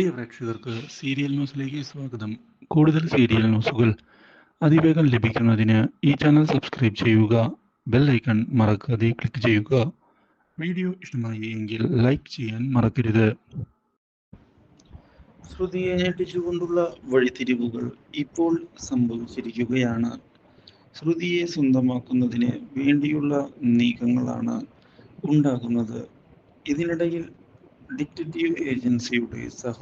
പ്രിയ പ്രേക്ഷകർക്ക് സീരിയൽ ന്യൂസിലേക്ക് സ്വാഗതം. കൂടുതൽ സീരിയൽ ന്യൂസുകൾ അതിവേഗം ലഭിക്കുന്നതിന് ഈ ചാനൽ സബ്സ്ക്രൈബ് ചെയ്യുക ബെൽ ഐക്കൺ മറക്കാതെ ക്ലിക്ക് ചെയ്യുക. വീഡിയോ ഇഷ്ടമായി എങ്കിൽ ലൈക്ക് ചെയ്യാൻ മറക്കരുത്. ശ്രുതിയെ ഞെട്ടിച്ചുകൊണ്ടുള്ള വഴിത്തിരിവുകൾ ഇപ്പോൾ സംഭവിച്ചിരിക്കുകയാണ്. ശ്രുതിയെ സ്വന്തമാക്കുന്നതിന് വേണ്ടിയുള്ള നീക്കങ്ങളാണ് ഉണ്ടാകുന്നത്. ഇതിനിടയിൽ ഡിറ്റക്റ്റീവ് ഏജൻസിയുടെ സഹ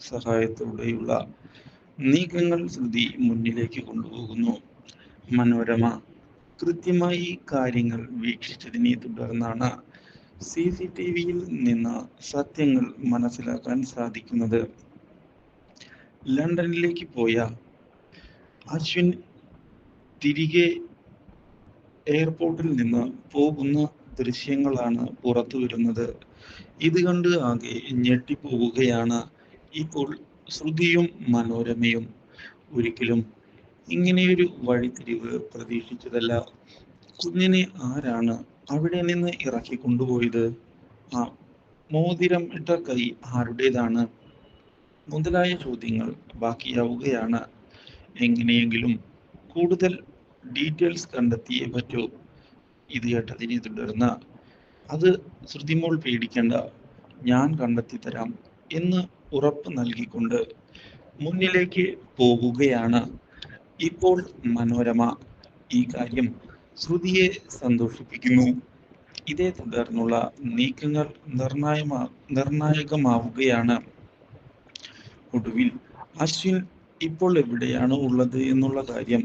സഹായത്തോടെയുള്ള നീക്കങ്ങൾ ശ്രുതി മുന്നിലേക്ക് കൊണ്ടുപോകുന്നു. മനോരമ കൃത്യമായി കാര്യങ്ങൾ വീക്ഷിച്ചതിനെ തുടർന്നാണ് സി സി ടി വിയിൽ നിന്ന് സത്യങ്ങൾ മനസ്സിലാക്കാൻ സാധിക്കുന്നത്. ലണ്ടനിലേക്ക് പോയ അശ്വിൻ തിരികെ എയർപോർട്ടിൽ നിന്ന് പോകുന്ന ദൃശ്യങ്ങളാണ് പുറത്തു വരുന്നത്. ഇത് കണ്ട് ആകെ ഞെട്ടിപ്പോവുകയാണ് ഇപ്പോൾ ശ്രുതിയും മനോരമയും. ഒരിക്കലും ഇങ്ങനെയൊരു വഴിത്തിരിവ് പ്രതീക്ഷിച്ചതല്ല. കുഞ്ഞിനെ ആരാണ് അവിടെ നിന്ന് ഇറക്കി കൊണ്ടുപോയത്? ആ മോതിരം ഇട്ട കൈ ആരുടേതാണ്? മുതലായ ചോദ്യങ്ങൾ ബാക്കിയാവുകയാണ്. എങ്ങനെയെങ്കിലും കൂടുതൽ ഡീറ്റെയിൽസ് കണ്ടെത്തിയേ പറ്റൂ. ഇത് കേട്ടതിനെ തുടർന്ന് അത് ശ്രുതിമോൾ പേടിക്കേണ്ട ഞാൻ കണ്ടെത്തി തരാം എന്ന് ഉറപ്പ് നൽകിക്കൊണ്ട് മുന്നിലേക്ക് പോകുകയാണ് ഇപ്പോൾ മനോരമ. ഈ കാര്യം ശ്രുതിയെ സന്തോഷിപ്പിക്കുന്നു. ഇതേ തുടർന്നുള്ള നീക്കങ്ങൾ നിർണായമാ നിർണായകമാവുകയാണ്. ഒടുവിൽ അശ്വിൻ ഇപ്പോൾ എവിടെയാണ് ഉള്ളത് എന്നുള്ള കാര്യം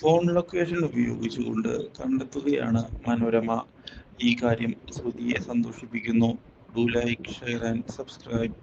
ഫോൺ ലൊക്കേഷൻ ഉപയോഗിച്ചുകൊണ്ട് കണ്ടെത്തുകയാണ് മനോരമ. ഈ കാര്യം ശ്രുതിയെ സന്തോഷിപ്പിക്കുന്നു. Do like share and subscribe